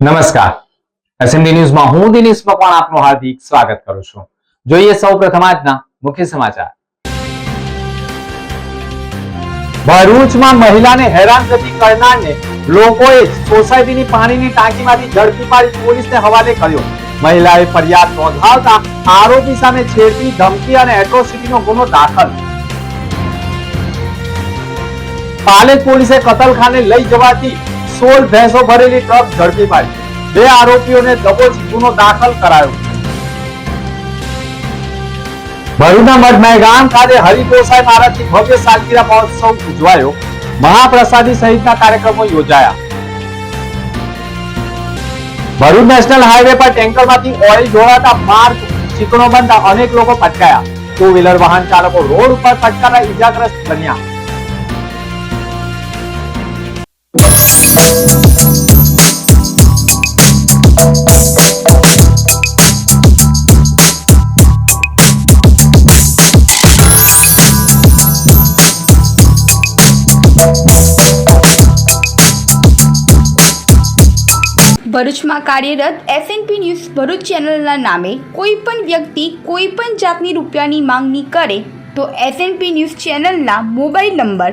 નમસ્કાર. એસએમડી ન્યૂઝમાં હું દિનેશ મકવાણ આપનું હાર્દિક સ્વાગત કરું છું. જોઈએ સૌ પ્રથમ આજના મુખ્ય સમાચાર. ભરૂચમાં મહિલાને હેરાનગતિ કરનારને લોકોએ સોસાયટીની પાણીની ટાંકીમાંથી ઝડપી પાડી પોલીસને હવાલે કર્યો. મહિલાએ ફરિયાદ નોંધાવતા આરોપી સામે છેડતી ધમકી અને એટ્રોસિટીનો ગુનો દાખલ. પાલેજ પોલીસે કતલખાને લઈ જવાથી સોળ ભેંસો ભરેલી ટ્રક ઝડપી પાડી. બે આરોપીઓને દબોચી ગુનો દાખલ કરાયો. ભરૂચના મઠ મહેગામ ખાતે હરિગોસાઈ મહારાજની ભવ્ય સાલગીરા મહોત્સવ ઉજવાયો. મહાપ્રસાદી સહિતના કાર્યક્રમો યોજાયા. ભરૂચ નેશનલ હાઈવે પર ટેન્કરમાંથી ઓઇલ ઢોળાતા માર્ગ ચીકણો બનતા અનેક લોકો પટકાયા ટુ વ્હીલર વાહન ચાલકો રોડ ઉપર પટકાતા ઇજાગ્રસ્ત બન્યા. ભરૂચમાં કાર્યરત એસએનપી ન્યૂઝ ભરૂચ ચેનલના નામે કોઈ પણ વ્યક્તિ કોઈ પણ જાતની રૂપિયાની માંગણી કરે તો એસએનપી ન્યૂઝ ચેનલના મોબાઈલ નંબર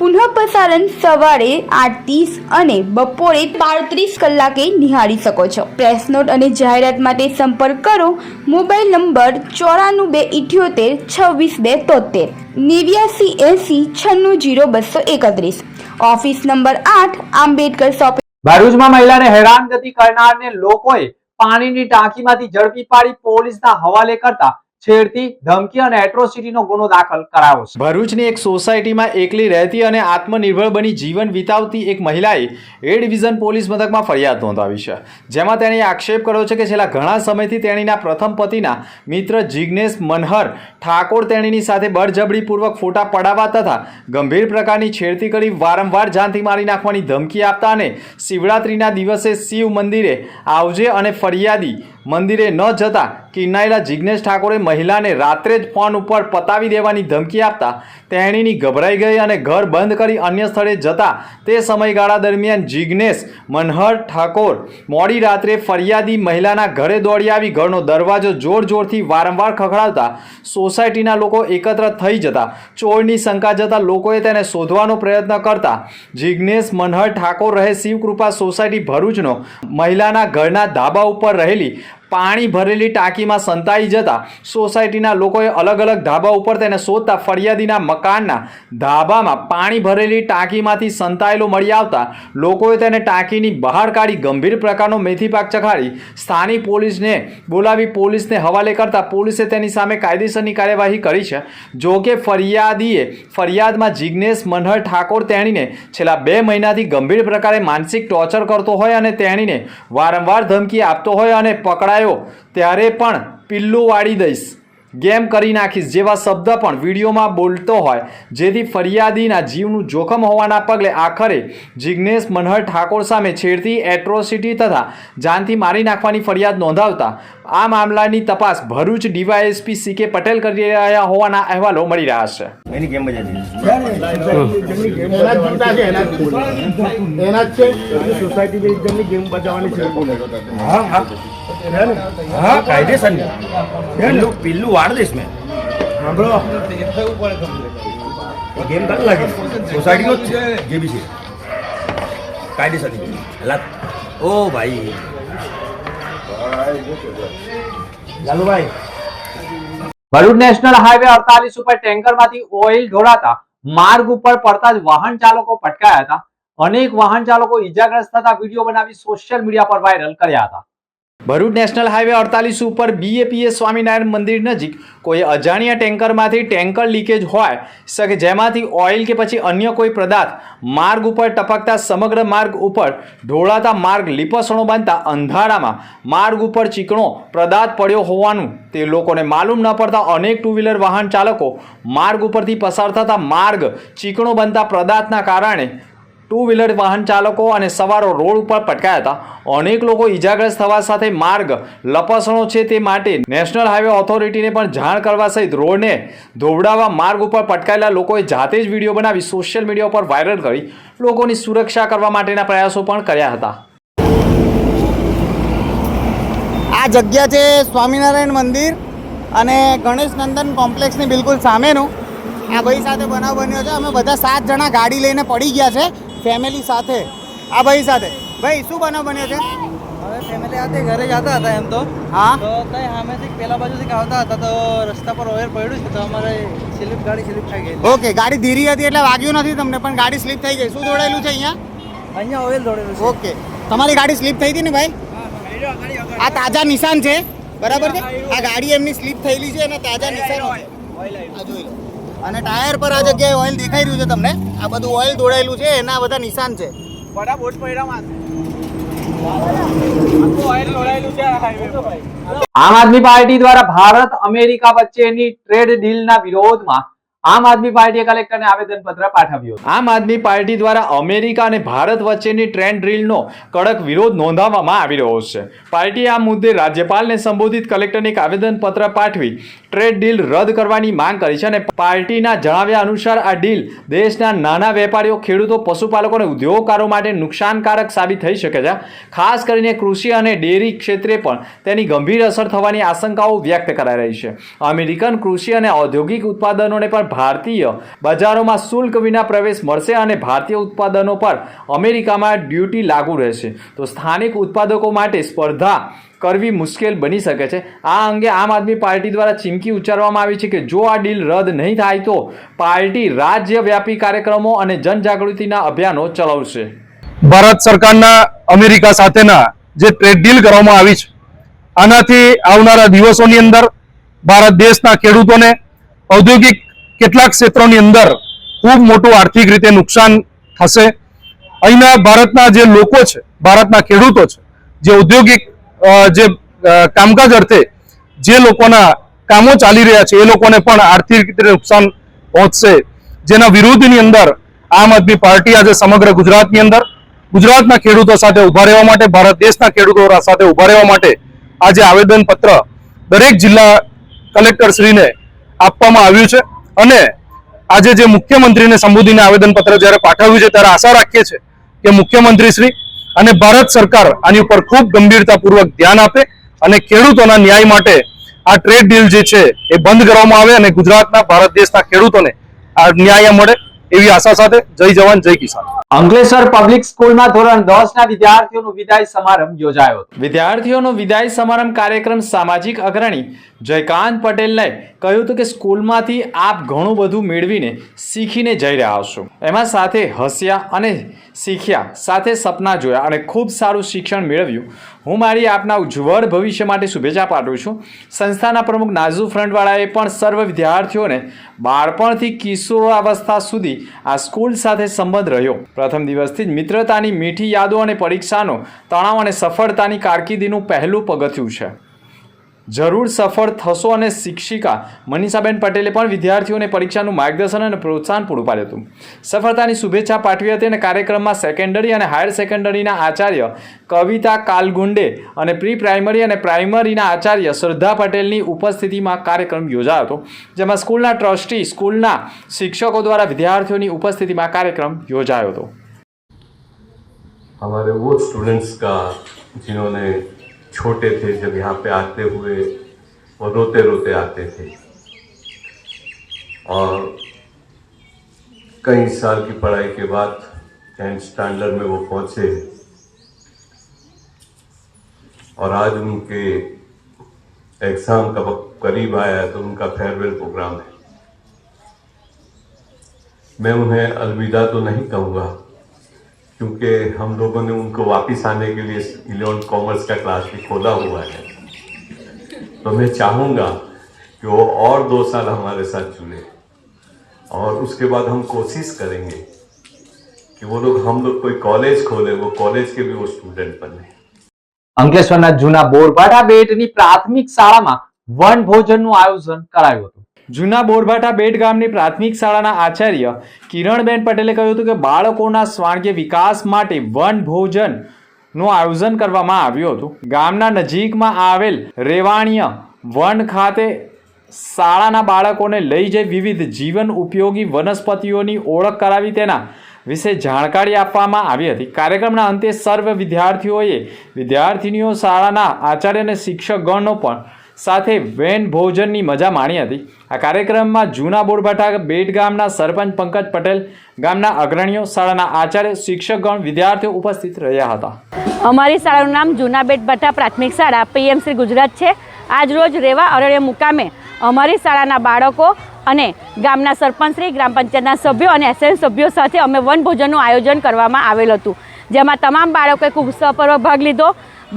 પુનઃ પ્રસારણ સવારે આઠ ત્રીસ અને બપોરે પાંત્રીસ કલાકે નિહાળી શકો છો. પ્રેસ નોટ અને જાહેરાત માટે સંપર્ક કરો. મોબાઈલ નંબર ચોરાણું બે ઇઠ્યોતેર, છવ્વીસ બે તોતેર. નેવ્યાસી એસી છન્નું જીરો બસો એકત્રીસ. ઓફિસ નંબર આઠ, આંબેડકર શોપિંગ ભરૂચમાં મહિલાને હેરાનગતિ કરનારને લોકોએ પાણીની ટાંકીમાંથી ઝડપી પાડી પોલીસના હવાલે કરતા છેડતી ધમકી અને એટ્રોસિટીનો ગુનો દાખલ કરાયો છે. ભરૂચની એક સોસાયટીમાં એકલી રહેતી અને આત્મનિર્ભર બની જીવન વિતાવતી એક મહિલાએ એ ડિવિઝન પોલીસ મથકમાં ફરિયાદ નોંધાવી છે. જેમાં તેણે આક્ષેપ કર્યો છે કે છેલ્લા ઘણા સમયથી તેણીના પ્રથમ પતિના મિત્ર જિગ્નેશ મનહર ઠાકોર તેણીની સાથે બળજબરીપૂર્વક ફોટા પડાવવા તથા ગંભીર પ્રકારની છેડતી કરી વારંવાર જાનથી મારી નાખવાની ધમકી આપતા અને શિવરાત્રિના દિવસે શિવ મંદિરે આવજે અને ફરિયાદી મંદિરે ન જતા કિન્નાયેલા જિગ્નેશ ઠાકોરે મહિલાને રાત્રે જ ફોન ઉપર પતાવી દેવાની ધમકી આપતા તેણીની ગભરાઈ ગઈ અને ઘર બંધ કરી અન્ય સ્થળે જતા તે સમયગાળા દરમિયાન જિગ્નેશ, મનહર ઠાકોર મોડી રાત્રે ફરિયાદી મહિલાના ઘરે દોડી આવી ઘરનો દરવાજો જોર જોરથી વારંવાર ખખડાવતા સોસાયટીના લોકો એકત્ર થઈ જતા. ચોરની શંકા જતા લોકોએ તેને શોધવાનો પ્રયત્ન કરતા જિગ્નેશ, મનહર ઠાકોર રહે શિવકૃપા સોસાયટી ભરૂચનો. મહિલાના ઘરના ધાબા ઉપર રહેલી પાણી ભરેલી ટાંકીમાં સંતાઈ જતા સોસાયટીના લોકોએ અલગ અલગ ધાબા ઉપર તેને શોધતા ફરિયાદીના મકાનના ધાબામાં પાણી ભરેલી ટાંકીમાંથી સંતાયેલો મળી આવતા લોકોએ તેને ટાંકીની બહાર કાઢી ગંભીર પ્રકારનો મેથી પાક ચખાડી સ્થાનિક પોલીસને બોલાવી પોલીસને હવાલે કરતા પોલીસે તેની સામે કાયદેસરની કાર્યવાહી કરી છે. જોકે ફરિયાદીએ ફરિયાદમાં જિગ્નેશ મનહર ઠાકોર તેણીને છેલ્લા બે મહિનાથી ગંભીર પ્રકારે માનસિક ટોર્ચર કરતો હોય અને તેણીને વારંવાર ધમકી આપતો હોય અને પકડાયો ત્યારે પણ પિલ્લું વાળી દઈશ ગેમ કરી નાખીશ જેવા શબ્દ પણ વિડીયોમાં બોલતો હોય જેથી ફરિયાદીના જીવનું જોખમ હોવાના પગલે આખરે જિજ્ઞેશ મનહર ઠાકોર સામે છેડતી એટ્રોસિટી તથા જાનથી મારી નાખવાની ફરિયાદ નોંધાવતા આ મામલાની તપાસ ભરૂચ ડીવાયએસપી સી કે પટેલ કરી રહ્યા હોવાના અહેવાલો મળી રહ્યા છે એની ગેમ એના જ સોસાયટી છે હા કાયદેસર પેલું પેલું વાળ દઈશ મેં. સાંભળો. ગેમ કાઢ લાગે? સોસાયટીનો જ જે બી છે. કાયદેસર ઓ ભાઈ. લાલુભાઈ. ભરૂચ નેશનલ હાઈવે અડતાલીસ ઉપર ટેન્કરમાંથી ઓઇલ ઢોળાતા માર્ગ ઉપર પડતા જ વાહન ચાલકો પટકાયા હતા. અનેક વાહન ચાલકો ઈજાગ્રસ્ત થતા વીડિયો બનાવી સોશિયલ મીડિયા પર વાયરલ કર્યા હતા. ભરૂચ નેશનલ હાઈવે અડતાલીસ ઉપર બીએપીએ સ્વામિનારાયણ મંદિર નજીક કોઈ અજાણ્યા ટેન્કરમાંથી ટેન્કર લીકેજ હોય શકે જેમાંથી ઓઇલ કે પછી અન્ય કોઈ પદાર્થ માર્ગ ઉપર ટપકતા સમગ્ર માર્ગ ઉપર ઢોળાતા માર્ગ લીપસણો બાંધતા અંધારામાં માર્ગ ઉપર ચીકણો પદાર્થ પડ્યો હોવાનું તે લોકોને માલુમ ન પડતા અનેક ટુ વ્હીલર વાહન ચાલકો માર્ગ ઉપરથી પસાર થતા માર્ગ ચીકણો બનતા પદાર્થના કારણે ટુ વ્હીલર વાહન ચાલકો અને સવારો રોડ ઉપર પટકાયા હતા. અનેક લોકો ઈજાગ્રસ્ત થવા સાથે માર્ગ લપસણો છે તે માટે નેશનલ હાઈવે ઓથોરિટીને પણ જાણ કરવા સહિત રોડને ધોવડાવવા માર્ગ ઉપર પટકાયેલા લોકોએ જાતે જ વીડિયો બનાવી સોશિયલ મીડિયા ઉપર વાયરલ કરી લોકોની સુરક્ષા કરવા માટેના પ્રયાસો પણ કર્યા હતા. આ જગ્યા છે સ્વામિનારાયણ મંદિર અને ગણેશ નંદન કોમ્પ્લેક્સની બિલકુલ સામેનું. આ ભાઈ સાથે બનાવ બન્યો છે. અમે બધા સાત જણા ગાડી લઈને પડી ગયા છે. ફેમિલી સાથે. આ ભાઈ સાથે. ભાઈ શું બનાવ બન્યો છે? હવે ફેમિલી સાથે ઘરે જતા હતા એમ તો. હા? તો કઈ સામેથી પેલા બાજુથી આવતા હતા તો રસ્તા પર ઓયર પડ્યું છે તો અમારે સ્લીપ ગાડી સ્લીપ થઈ ગઈ ઓકે ગાડી ધીરી હતી એટલે વાગ્યું નથી તમને પણ ગાડી સ્લીપ થઈ ગઈ. શું દોડાયેલું છે અહીંયા? અહીંયા ઓઇલ દોડેલું છે. ઓકે. તમારી ગાડી સ્લીપ થઈ હતી ને ભાઈ? આ તાજા નિશાન છે. બરાબર છે? આ ગાડી એમની સ્લીપ થયેલી છે અને તાજા નિશાનો આ જોઈ લો. અને ટાયર પર આ જગ્યાએ ઓઇલ દેખાઈ રહ્યું છે તમને. આ બધું ઓઇલ દોડાયેલું છે એના બધા નિશાન છે. આમ આદમી પાર્ટી દ્વારા ભારત અમેરિકા વચ્ચેની ટ્રેડ ડીલના વિરોધમાં આમ આદમી પાર્ટીએ કલેક્ટરને આવેદન પત્ર પાઠવ્યું આમ આદમી પાર્ટી દ્વારા અમેરિકા અને ભારત વચ્ચેની ટ્રેન્ડ ડ્રીલનો કડક વિરોધ નોંધાવવામાં આવી રહ્યો છે. પાર્ટીએ આ મુદ્દે રાજ્યપાલને સંબોધિત કલેક્ટરને એક આવેદન પત્ર પાઠવી ટ્રેડ ડીલ રદ કરવાની માંગ કરી છે અને પાર્ટીના જણાવ્યા અનુસાર આ ડીલ દેશના નાના વેપારીઓ, ખેડૂતો, પશુપાલકો અને ઉદ્યોગકારો માટે નુકસાનકારક સાબિત થઈ શકે છે. ખાસ કરીને કૃષિ અને ડેરી ક્ષેત્રે પણ તેની ગંભીર અસર થવાની આશંકાઓ વ્યક્ત કરાઈ રહી છે. અમેરિકન કૃષિ અને ઔદ્યોગિક ઉત્પાદનોને પણ ભારતીય બજારોમાં શુલ્ક વિના પ્રવેશ મળશે અને ભારતીય ઉત્પાદનો પર અમેરિકામાં ડ્યુટી લાગુ રહેશે. તો સ્થાનિક ઉત્પાદકો માટે સ્પર્ધા કરવી મુશ્કેલ બની શકે છે. આ અંગે આમ આદમી પાર્ટી દ્વારા ચીમકી ઉચ્ચારવામાં આવી છે કે જો આ ડીલ રદ નહીં થાય તો પાર્ટી રાજ્યવ્યાપી કાર્યક્રમો અને જનજાગૃતિના અભિયાનો ચલાવશે. ભારત સરકારના અમેરિકા સાથેના જે ટ્રેડ ડીલ કરવામાં આવી છે, આનાથી આવનારા દિવસોની અંદર ભારત દેશના ખેડૂતોને ઔદ્યોગિક કેટલાક ક્ષેત્રોની અંદર ખૂબ મોટું આર્થિક રીતે નુકસાન થશે. અહીંના ભારતના જે લોકો છે, ભારતના ખેડૂતો છે, જે ઔદ્યોગિક જે કામકાજ અર્થે જે લોકોના કામો ચાલી રહ્યા છે, એ લોકોને પણ આર્થિક રીતે નુકસાન પહોંચશે. જેના વિરોધની અંદર આમ આદમી પાર્ટી આજે સમગ્ર ગુજરાતની અંદર, ગુજરાતના ખેડૂતો સાથે ઊભા રહેવા માટે, ભારત દેશના ખેડૂતો સાથે ઊભા રહેવા માટે આજે આવેદનપત્ર દરેક જિલ્લા કલેક્ટર શ્રીને આપવામાં આવ્યું છે. અને આજે જે મુખ્યમંત્રીને સંબોધીને આવેદનપત્ર જ્યારે પાઠવ્યું છે, ત્યારે આશા રાખીએ છીએ કે મુખ્યમંત્રી શ્રી અને ભારત સરકાર આની ઉપર ખૂબ ગંભીરતાપૂર્વક ધ્યાન આપે અને ખેડૂતોના ન્યાય માટે આ ટ્રેડ ડીલ જે છે એ બંધ કરવામાં આવે અને ગુજરાતના, ભારત દેશના ખેડૂતોને આ ન્યાય મળે. એવી આશા સાથે જય જવાન જય કિસાન. અંકલેશ્વર પબ્લિક સ્કૂલમાં ધોરણ દસ ના વિદ્યાર્થીઓનો વિદાય સમારંભ યોજાયો વિદ્યાર્થીઓનો વિદાય સમારંભ કાર્યક્રમ સામાજિક અગ્રણી જયકાંત પટેલને કહ્યું હતું કે સ્કૂલમાંથી આપ ઘણું બધું મેળવીને શીખીને જઈ રહ્યા છો. એમાં સાથે હસ્યા અને શીખ્યા સાથે સપના જોયા અને ખૂબ સારું શિક્ષણ મેળવ્યું. હું મારી આપના ઉજ્જવળ ભવિષ્ય માટે શુભેચ્છા પાઠવું છું. સંસ્થાના પ્રમુખ નાઝુ ફ્રન્ટવાળાએ પણ સર્વ વિદ્યાર્થીઓને બાળપણથી કિશોરાવસ્થા સુધી આ સ્કૂલ સાથે સંબંધ રહ્યો. પ્રથમ દિવસથી જ મિત્રતાની મીઠી યાદો અને પરીક્ષાનો તણાવ અને સફળતાની કારકિર્દીનું પહેલું પગથિયું છે. જરૂર સફળ થશો અને શિક્ષિકા મનીષાબેન પટેલે પણ વિદ્યાર્થીઓને પરીક્ષાનું માર્ગદર્શન અને પ્રોત્સાહન પૂરું પાડ્યું હતું સફળતાની શુભેચ્છા પાઠવી હતી અને કાર્યક્રમમાં સેકન્ડરી અને હાયર સેકન્ડરીના આચાર્ય કવિતા કાલગુંડે અને પ્રી પ્રાઇમરી અને પ્રાઇમરીના આચાર્ય શ્રદ્ધા પટેલની ઉપસ્થિતિમાં કાર્યક્રમ યોજાયો હતો જેમાં સ્કૂલના ટ્રસ્ટી સ્કૂલના શિક્ષકો દ્વારા વિદ્યાર્થીઓની ઉપસ્થિતિમાં કાર્યક્રમ યોજાયો હતો हमारे वो स्टूडेंट्स का जिन्होंने छोटे थे जब यहाँ पे आते हुए वो रोते रोते आते थे। और कई साल की पढ़ाई के बाद टेंथ स्टैंडर्ड में वो पहुँचे। और आज उनके एग्ज़ाम का वक्त करीब आया तो उनका फेयरवेल प्रोग्राम है। मैं उन्हें अलविदा तो नहीं कहूँगा। क्योंकि हम लोगों ने उनको वापस आने के लिए इलेवन कॉमर्स का क्लास भी खोला हुआ है तो मैं चाहूँगा कि वो और दो साल हमारे साथ जुड़े और उसके बाद हम कोशिश करेंगे कि वो लोग हम लोग कोई कॉलेज खोले वो कॉलेज के भी वो स्टूडेंट बने અંકલેશ્વરના જૂના બોરભાટા બેટની પ્રાથમિક શાળામાં વન ભોજનનું આયોજન કરાયું હતું જૂના બોરભાટા બેટ ગામની પ્રાથમિક શાળાના આચાર્ય કિરણબેન પટેલે કહ્યું હતું કે બાળકોના સ્વાંગીય વિકાસ માટે વન ભોજનનું આયોજન કરવામાં આવ્યું હતું. ગામના નજીકમાં આવેલ રેવાણીય વન ખાતે શાળાના બાળકોને લઈ જઈ વિવિધ જીવન ઉપયોગી વનસ્પતિઓની ઓળખ કરાવી તેના વિશે જાણકારી આપવામાં આવી હતી. કાર્યક્રમના અંતે સર્વ વિદ્યાર્થીઓએ વિદ્યાર્થીનીઓ શાળાના આચાર્ય અને શિક્ષકગણનો પણ સાથે વેન ભોજનની મજા માણી હતી. આ કાર્યક્રમમાં જૂના બોરભાઠા બેટ ગામના સરપંચ પંકજ પટેલ, ગામના અગ્રણીઓ, શાળાના આચાર્ય, શિક્ષકગણ, વિદ્યાર્થીઓ ઉપસ્થિત રહ્યા હતા. અમારી શાળાનું નામ જૂનાબેટ ભઠ્ઠા પ્રાથમિક શાળા પીએમસી ગુજરાત છે. આજ રોજ રેવા અરણ્ય મુકામે અમારી શાળાના બાળકો અને ગામના સરપંચશ્રી ગ્રામ પંચાયતના સભ્યો અને એસએન સભ્યો સાથે અમે વનભોજનનું આયોજન કરવામાં આવેલ હતું. જેમાં તમામ બાળકોએ ખૂબ ઉત્સાહપૂર્વક ભાગ લીધો.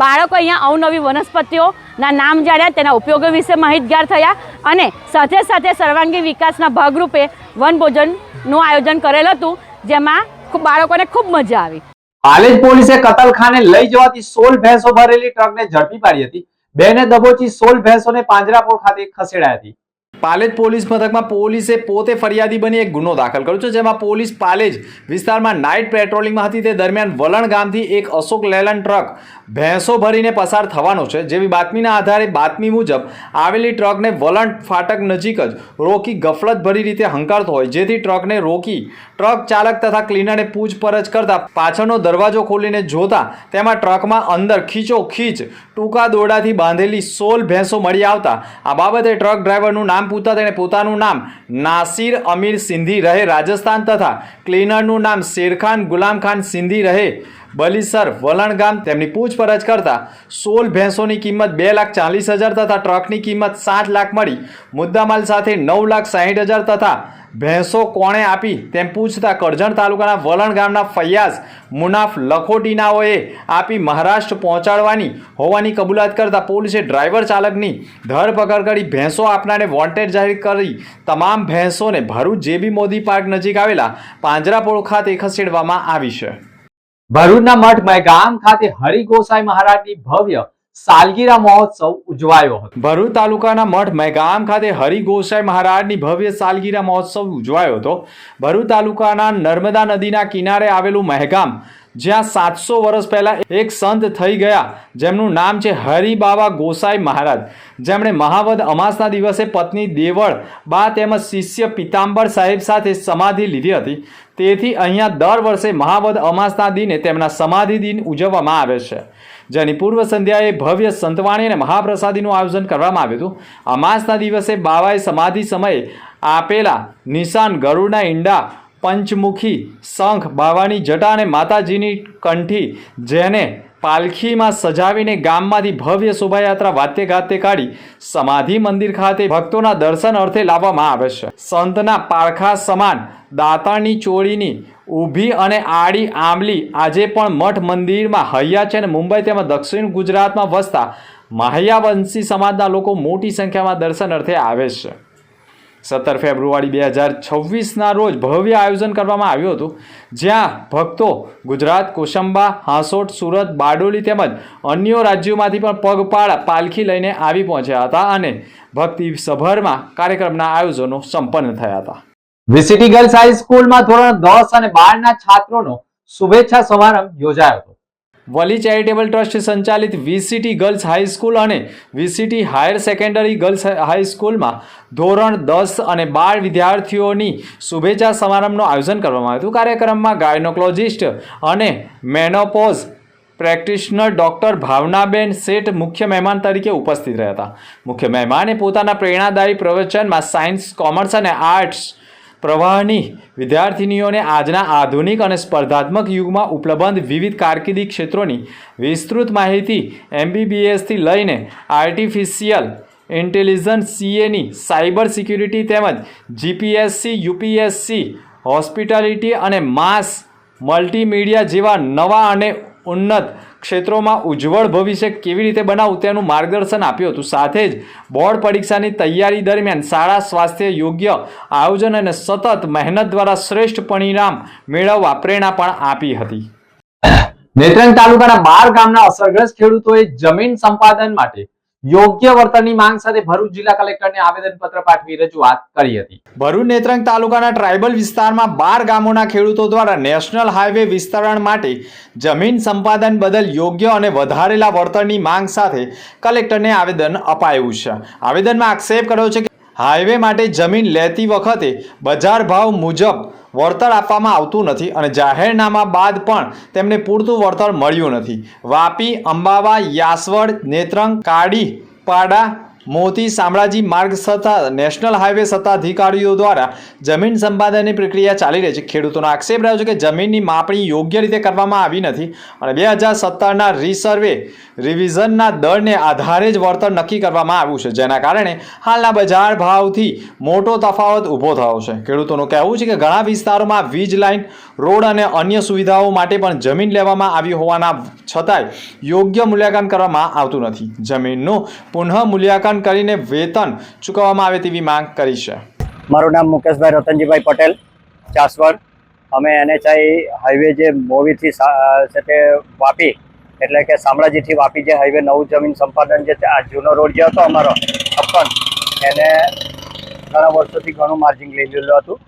બાળકો અહીંયા અવનવી વનસ્પતિઓના નામ જાણ્યા, તેના ઉપયોગો વિશે માહિતગાર થયા અને સાથે સાથે સર્વાંગી વિકાસના ભાગરૂપે વનભોજનનું આયોજન કરેલ હતું, જેમાં બાળકોને ખૂબ મજા આવી. પાલેજ પોલીસે કતલખાને લઈ જવાથી સોળ ભેંસો ભરેલી ટ્રકને ઝડપી પાડી હતી. બેને દબોચી સોળ ભેંસોને પાંજરાપોળ ખાતે ખસેડાઈ હતી. પાલેજ પોલીસ મથકમાં પોલીસે પોતે ફરિયાદી બની એક ગુનો દાખલ કર્યો છે, જેમાં પોલીસ પાલેજ વિસ્તારમાં નાઇટ પેટ્રોલિંગમાં હતી. તે દરમિયાન વલણ ગામથી એક અશોક લેલન ટ્રક ભેંસો ભરીને પસાર થવાનો છે. જેવી બાતમીના આધારે બાતમી મુજબ, આવેલી ટ્રકને વલણ ફાટક નજીક જ રોકી ગફલત ભરી રીતે હંકારતો હોય, જેથી ટ્રકને રોકી ટ્રક ચાલક તથા ક્લીનરે પૂછપરછ કરતા પાછળનો દરવાજો ખોલીને જોતા તેમાં ટ્રકમાં અંદર ખીચો ખીચ ટૂંકા દોરડાથી બાંધેલી સોલ ભેંસો મળી આવતા. આ બાબતે ટ્રક ડ્રાઈવરનું નામ પૂછતા તેણે પોતાનું નામ નાસિર અમીર સિંધી રહે રાજસ્થાન તથા ક્લીનરનું નામ શેરખાન ગુલામખાન સિંધી રહે બલીસર વલણ ગામ તેમની પૂછપરછ કરતા સોળ ભેંસોની કિંમત બે લાખ ચાલીસ હજાર તથા ટ્રકની કિંમત સાત લાખ મળી. મુદ્દામાલ સાથે નવ લાખ સાહીઠ હજાર તથા ભેંસો કોણે આપી તેમ પૂછતા કરજણ તાલુકાના વલણ ગામના ફૈયાઝ મુનાફ લખોટીનાઓએ આપી મહારાષ્ટ્ર પહોંચાડવાની હોવાની કબૂલાત કરતા પોલીસે ડ્રાઈવર ચાલકની ધરપકડ કરી ભેંસો આપનારને વોન્ટેડ જાહેર કરી તમામ ભેંસોને ભરૂચ જેબી મોદી પાર્ક નજીક આવેલા પાંજરાપોળ ખાતે ખસેડવામાં આવી છે. ભરૂચના મઠ મહેગામ ખાતે હરિગોસાઈ મહારાજની ભવ્ય સાલગીરા મહોત્સવ ઉજવાયો હતો. ભરૂચ તાલુકાના મઠ મહેગામ ખાતે હરિગોસાઈ મહારાજની ભવ્ય સાલગીરા મહોત્સવ ઉજવાયો હતો. ભરૂચ તાલુકાના નર્મદા નદીના કિનારે આવેલું મહેગામ જ્યાં સાતસો વર્ષ પહેલાં એક સંત થઈ ગયા, જેમનું નામ છે હરિબાબા ગોસાઈ મહારાજ. જેમણે મહાવદ અમાસના દિવસે પત્ની દેવળ બા તેમજ શિષ્ય પિતાંબર સાહેબ સાથે સમાધિ લીધી હતી. તેથી અહીંયા દર વર્ષે મહાવદ અમાસના દિને તેમના સમાધિ દિન ઉજવવામાં આવે છે. જેની પૂર્વ સંધ્યાએ ભવ્ય સંતવાણી અને મહાપ્રસાદીનું આયોજન કરવામાં આવ્યું હતું. અમાસના દિવસે બાવાએ સમાધિ સમયે આપેલા નિશાન ગરુડના ઈંડા પંચમુખી, શંખ બાવાની જટા અને માતાજીની કંઠી જેને પાલખીમાં સજાવીને ગામમાંથી ભવ્ય શોભાયાત્રા વાતે ગાતે કાઢી સમાધિ મંદિર ખાતે ભક્તોના દર્શન અર્થે લાવવામાં આવે છે. સંતના પારખા સમાન દાંતણની ચોળીની ઊભી અને આડી આંબલી આજે પણ મઠ મંદિરમાં હૈયા છે અને મુંબઈ તેમજ દક્ષિણ ગુજરાતમાં વસતા માહ્યાવંશી સમાજના લોકો મોટી સંખ્યામાં દર્શન અર્થે આવે છે. સત્તર ફેબ્રુઆરી બે હજાર છવ્વીસના રોજ ભવ્ય આયોજન કરવામાં આવ્યું હતું. જ્યાં ભક્તો ગુજરાત કોશંબા હાંસોટ, સુરત, બારડોલી તેમજ અન્ય રાજ્યોમાંથી પણ પગપાળા પાલખી લઈને આવી પહોંચ્યા હતા અને ભક્તિ સભરમાં કાર્યક્રમના આયોજનો સંપન્ન થયા હતા. વિસિટી ગર્લ્સ હાઈસ્કૂલમાં ધોરણ દસ અને બારના છાત્રોનો શુભેચ્છા સમારંભ યોજાયો હતો. વલી ચેરિટેબલ ટ્રસ્ટ સંચાલિત વીસીટી ગર્લ્સ હાઈસ્કૂલ અને વીસીટી હાયર સેકન્ડરી ગર્લ્સ હાઈસ્કૂલમાં ધોરણ દસ અને બાર વિદ્યાર્થીઓની શુભેચ્છા સમારંભનું આયોજન કરવામાં આવ્યું હતું. કાર્યક્રમમાં ગાયનોકોલોજિસ્ટ અને મેનોપોઝ પ્રેક્ટિશનર ડૉક્ટર ભાવનાબેન શેઠ મુખ્ય મહેમાન તરીકે ઉપસ્થિત રહ્યા હતા. મુખ્ય મહેમાને પોતાના પ્રેરણાદાયી પ્રવચનમાં સાયન્સ, કોમર્સ અને આર્ટ્સ પ્રવાહની વિદ્યાર્થિનીઓને આજના આધુનિક અને સ્પર્ધાત્મક યુગમાં ઉપલબ્ધ વિવિધ કારકિર્દી ક્ષેત્રોની વિસ્તૃત માહિતી એમબીબીએસથી લઈને આર્ટિફિશિયલ ઇન્ટેલિજન્સ સીએની સાયબર સિક્યુરિટી તેમજ જીપીએસસી, યુપીએસસી, હોસ્પિટાલિટી અને માસ મલ્ટીમીડિયા જેવા નવા અને ઉન્નત ક્ષેત્રોમાં ઉજ્જવળ ભવિષ્ય કેવી રીતે બનાવવું તેનું માર્ગદર્શન આપ્યું હતું. સાથે જ બોર્ડ પરીક્ષાની તૈયારી દરમિયાન શાળા સ્વાસ્થ્ય યોગ્ય આયોજન અને સતત મહેનત દ્વારા શ્રેષ્ઠ પરિણામ મેળવવા પ્રેરણા પણ આપી હતી. નેત્રંગ તાલુકાના બાર ગામના અસરગ્રસ્ત ખેડૂતોએ જમીન સંપાદન માટે યોગ્ય વળતરની માંગ સાથે ભરૂચ જિલ્લા કલેક્ટરને આવેદનપત્ર પાઠવી રજૂઆત કરી હતી. ભરૂચ નેત્રંગ તાલુકાના ટ્રાયબલ વિસ્તારમાં બાર ગામોના ખેડૂતો દ્વારા નેશનલ હાઈવે વિસ્તરણ માટે જમીન સંપાદન બદલ યોગ્ય અને વધારેલા વળતરની માંગ સાથે કલેક્ટરને આવેદન અપાયું છે. આવેદનમાં આક્ષેપ કર્યો છે કે હાઈવે માટે જમીન લેતી વખતે બજાર ભાવ મુજબ વળતર આપવામાં આવતું નથી અને જાહેરનામા બાદ પણ તેમને પૂરતું વળતર મળ્યું નથી. વાપી, અંબાવા, યાસવડ, નેત્રંગ, કાડી, પાડા મોતી શામળાજી માર્ગ સત્તા, નેશનલ હાઈવે સત્તાધિકારીઓ દ્વારા જમીન સંપાદનની પ્રક્રિયા ચાલી રહી છે. ખેડૂતોનો આક્ષેપ રહ્યો છે કે જમીનની માપણી યોગ્ય રીતે કરવામાં આવી નથી અને બે હજાર સત્તરના રીસર્વે રિવિઝનના દરને આધારે જ વળતર નક્કી કરવામાં આવ્યું છે. જેના કારણે હાલના બજાર ભાવથી મોટો તફાવત ઊભો થયો છે. ખેડૂતોનું કહેવું છે કે ઘણા વિસ્તારોમાં વીજ લાઇન રોડ અને અન્ય સુવિધાઓ માટે પણ જમીન લેવામાં આવી હોવાના છતાંય યોગ્ય મૂલ્યાંકન કરવામાં આવતું નથી. જમીનનું પુનઃ મૂલ્યાંકન કરીને વેતન ચૂકવવામાં આવે તેવી માંગ કરી છે. મારું નામ મુકેશભાઈ રતનજીભાઈ પટેલ, ચાસવડ. અમે એનએચઆઈ હાઈવે જે મોવીથી તે વાપી, એટલે કે શામળાજીથી વાપી જે હાઈવે નવું જમીન સંપાદન જે આ જૂનો રોડ જે હતો અમારો છપ્પન એને ઘણા વર્ષોથી ઘણું માર્જિન લઈ લીધું હતું.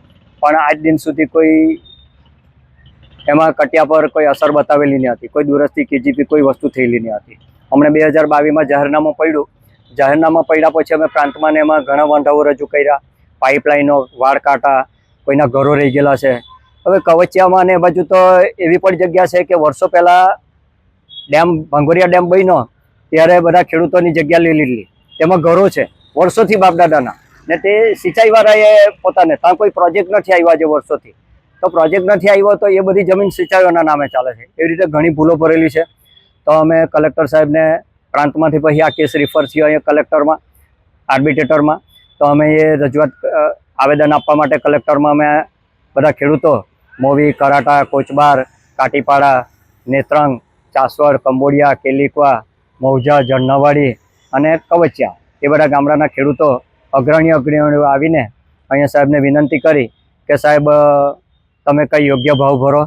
પણ આજ દિન સુધી કોઈ એમાં કટિયા પર કોઈ અસર બતાવેલી નહીં હતી. કોઈ દુરસ્તી કેજીપી કોઈ વસ્તુ થયેલી નહીં હતી. અમને બે હજાર બાવીસમાં જાહેરનામું પડ્યું. જાહેરનામા પડ્યા પછી અમે પ્રાંતમાં એમાં ઘણા વાંધાઓ રજૂ કર્યા. પાઇપલાઇનો વાળ કાંટા, કોઈના ઘરો રહી ગયેલા છે. હવે કવચિયામાં ને બાજુ તો એવી પણ જગ્યા છે કે વર્ષો પહેલાં ડેમ, ભંગોરિયા ડેમ બન્યો, ત્યારે બધા ખેડૂતોની જગ્યા લઈ લીધી. તેમાં ઘરો છે, વર્ષોથી બાપદાદાના. ને તે સિંચાઈવાળાએ પોતાને, ત્યાં કોઈ પ્રોજેક્ટ નથી આવ્યા આજે વર્ષોથી. તો પ્રોજેક્ટ નથી આવ્યો તો એ બધી જમીન સિંચાઈઓના નામે ચાલે છે. એવી રીતે ઘણી ભૂલો ભરેલી છે. તો અમે કલેક્ટર સાહેબને પ્રાંતમાંથી પછી આ કેસ રિફર થયો અહીંયા કલેક્ટરમાં આર્બિટ્રેટરમાં તો અમે એ રજૂઆત આવેદન આપવા માટે કલેક્ટરમાં અમે બધા ખેડૂતો, મોવી, કરાટા, કોચબાર, કાટીપાડા, નેત્રંગ, ચાસવડ, કંબોડિયા, કેલિકવા, મૌજા જણનાવાડી અને કવચિયા એ બધા ગામડાના ખેડૂતો, અગ્રણી અગ્રણીઓ આવીને અહીંયા સાહેબને વિનંતી કરી કે સાહેબ તમે કંઈ યોગ્ય ભાવ ભરો?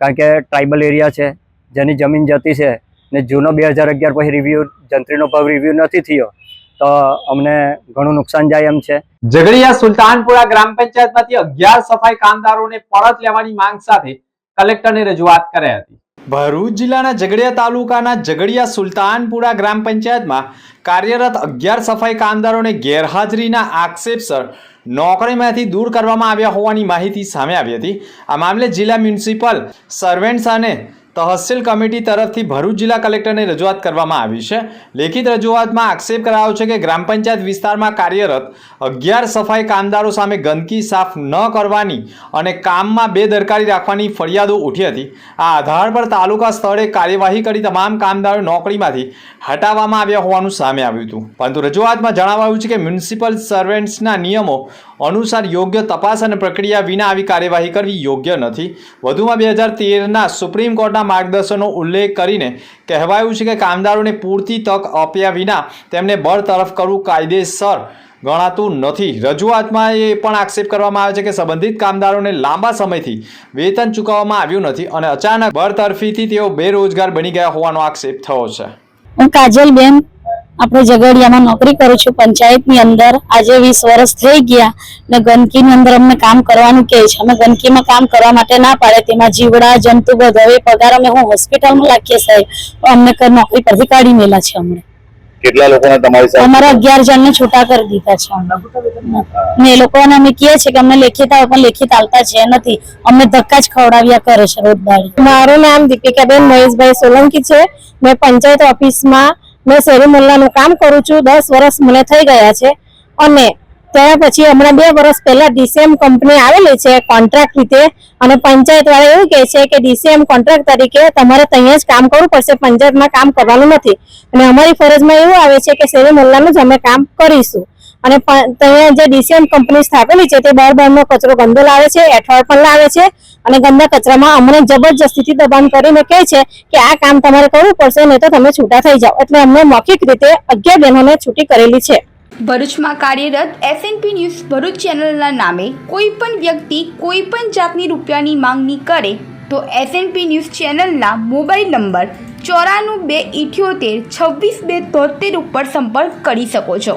કારણ કે ટ્રાઇબલ એરિયા છે, જેની જમીન જતી છે, ને જૂનો બે હજાર અગિયાર પછી રિવ્યૂ જંત્રીનો ભાવ રિવ્યૂ નથી થયો, તો અમને ઘણું નુકસાન જાય એમ છે. ઝઘડિયા સુલતાનપુરા ગ્રામ પંચાયતમાંથી અગિયાર સફાઈ કામદારોને પરત લેવાની માંગ સાથે કલેક્ટરને રજૂઆત કરાઈ હતી. ભરૂચ જિલ્લાના ઝઘડિયા તાલુકાના ઝઘડિયા સુલતાનપુરા ગ્રામ પંચાયતમાં કાર્યરત અગિયાર સફાઈ કામદારોને ગેરહાજરીના આક્ષેપસર નોકરીમાંથી દૂર કરવામાં આવ્યા હોવાની માહિતી સામે આવી હતી. આ મામલે જિલ્લા મ્યુનિસિપલ સર્વેન્ટ્સ અને તહસીલ કમિટી તરફથી ભરૂચ જિલ્લા કલેક્ટરને રજૂઆત કરવામાં આવી છે. લેખિત રજૂઆતમાં આક્ષેપ કરાયો છે કે ગ્રામ પંચાયત વિસ્તારમાં કાર્યરત અગિયાર સફાઈ કામદારો સામે ગંદકી સાફ ન કરવાની અને કામમાં બેદરકારી રાખવાની ફરિયાદો ઉઠી હતી. આ આધાર પર તાલુકા સ્તરે કાર્યવાહી કરી તમામ કામદારો નોકરીમાંથી હટાવવામાં આવ્યા હોવાનું સામે આવ્યું હતું. પરંતુ રજૂઆતમાં જણાવાયું છે કે મ્યુનિસિપલ સર્વેન્ટ્સના નિયમો અનુસાર યોગ્ય તપાસ અને પ્રક્રિયા વિના આવી કાર્યવાહી કરવી યોગ્ય નથી. વધુમાં બે હજાર તેરના સુપ્રીમ કોર્ટના માર્ગદર્શનનો ઉલ્લેખ કરીને કહેવાયું છે કે કામદારોને પૂરતી તક આપ્યા વિના તેમને બરતરફ કરવું કાયદેસર ગણાતું નથી. રજૂઆતમાં એ પણ આક્ષેપ કરવામાં આવે છે કે સંબંધિત કામદારોને લાંબા સમયથી વેતન ચૂકવવામાં આવ્યું નથી અને અચાનક બરતરફીથી તેઓ બેરોજગાર બની ગયા હોવાનો આક્ષેપ થયો છે. હું કાજલબેન આપણે ઝઘડિયામાં નોકરી કરું છું. પંચાયતની અંદર આજે વીસ વર્ષ થઈ ગયા ને ગંદકીની અંદર અમને કામ કરવાનું કહે છે. અમે ગંદકીમાં કામ કરવા માટે ના પાડે. તેમાં જીવડા જંતુ બધા હવે પગાર અમે હું હોસ્પિટલમાં લાગીએ સાહેબ. તો અમને નોકરી પરથી કાઢી મેલા છે અમને. કેટલા લોકોને તમારી સાથે? અમારા અગિયાર જણને છૂટા કરી દીધા છે અમને. ને એ લોકોને અમે કહે છે કે અમને લેખિત આવે પણ લેખિત આવતા છે નથી. અમને ધક્કા જ ખવડાવ્યા કરે છે રોજ દાડી મારું નામ દીપિકાબેન મહેશભાઈ સોલંકી છે. મેં પંચાયત ઓફિસમાં મેં શેરી મોલ્લાનું કામ કરું છું. દસ વર્ષ મને થઈ ગયા છે. અને ત્યાર પછી હમણાં બે વર્ષ પહેલા ડીસીએમ કંપની આવેલી છે કોન્ટ્રાક્ટ રીતે. અને પંચાયત વાળા એવું કહે છે કે ડીસીએમ કોન્ટ્રાક્ટ તરીકે તમારે ત્યાં જ કામ કરવું પડશે. પંચાયતમાં કામ કરવાનું નથી. અને અમારી ફરજમાં એવું આવે છે કે શેરી મોલ્લાનું જ અમે કામ કરીશું. અને ત્યાં જે ડીસીએમ કંપની સ્થાપેલી છે તે બાર બારનો કચરો ગંદો લાવે છે, એઠવાડ પણ લાવે છે અને ગંદા કચરામાં અમને જબરજસ્તીથી દબાણ કરીને કહે છે કે આ કામ તમારે કરવું પડશે, નહીં તો તમે છૂટા થઈ જાઓ. એટલે અમને મૌખિક રીતે અગિયાર બહેનોને છૂટી કરેલી છે. ભરૂચમાં કાર્યરત એસએનપી ન્યૂઝ ભરૂચ ચેનલના નામે કોઈ પણ વ્યક્તિ કોઈ પણ જાતની રૂપિયાની માંગણી કરે તો એસએનપી ન્યૂઝ ચેનલના મોબાઈલ નંબર ચોરાણું બે ઇઠ્યોતેર છવ્વીસ બે તોતેર ઉપર સંપર્ક કરી શકો છો.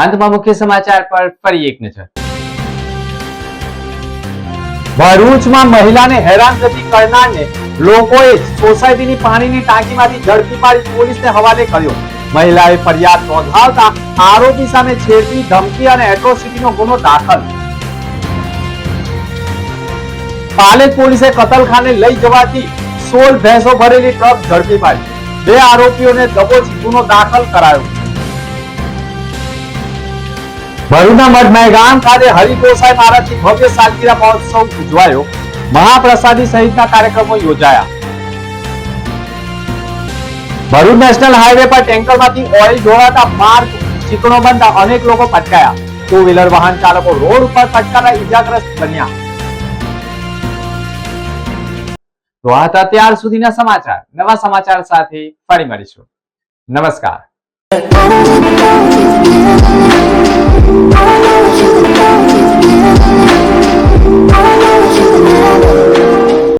અંતમાં મુખ્ય સમાચાર પર ફરી એક નજર. ભરૂચમાં મહિલાને હેરાનગતિ કરનારને લોકોએ સોસાયટીની પાણીની ટાંકીમાંથી ઝડપી પાડી પોલીસને હવાલે કર્યો. મહિલાએ ફરિયાદ નોંધાવતા આરોપી સામે છેડતી ધમકી અને એટ્રોસિટીનો ગુનો દાખલ. પાલેજ પોલીસે કતલખાને લઈ જવાથી સોળ ભેંસો ભરેલી ટ્રક ઝડપી પાડી. બે આરોપીઓને દબોચી ગુનો દાખલ કરાયો. ભરૂચના મઢ મેગામ ખાતે હરિગોસાઈ મહારાજની ભવ્ય સાલગીરા મહોત્સવ ઉજવાયો. મહાપ્રસાદી સહિતના કાર્યક્રમો યોજાયા. ભરૂચ નેશનલ હાઈવે પર ટેન્કરમાંથી ઓઇલ ઢોળાતા માર્ગ ચીકણો બનતા અનેક લોકો પટકાયા. ટુ વ્હીલર વાહન ચાલકો રોડ ઉપર પટકાતા ઇજાગ્રસ્ત બન્યા. તો આ હતા ત્યાર સુધીના સમાચાર. નવા સમાચાર સાથે ફરી મળીશું. નમસ્કાર. I know you can I know you can never